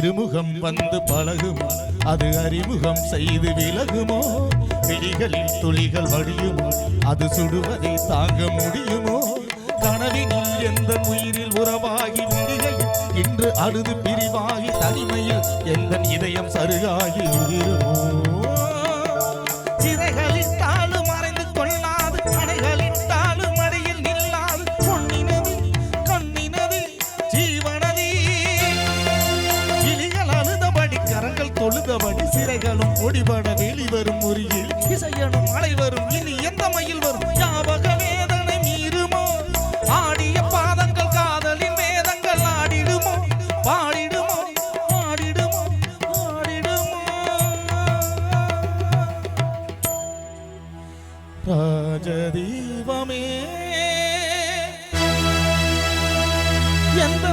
திருமுகம் வந்து பழகுமோ. அது அறிமுகம் செய்து விலகுமோ? விழிகளில் துளிகள் வடியுமோ அது சுடுவதை தாங்க முடியுமோ? கனவினில் எந்த உயிரில் உறவாகி விடுகையில் இன்று அழுது பிரிவாகி தனிமையில் எந்த இதயம் சருகாகி உயிருமோ? தொழுகவடி சிறைகளும் ஒடிபட வெளிவரும் முறியில் இசையனும் மழை வரும் இனி எந்த மயில் வரும்? ஞாபக வேதனை மீறுமோ? ஆடிய பாதங்கள் காதலின் வேதங்கள் ஆடிடுமோ பாடிடுமோ? ஆடிடுமோ? ஆடிடுமோ? ராஜதீபமே. எந்த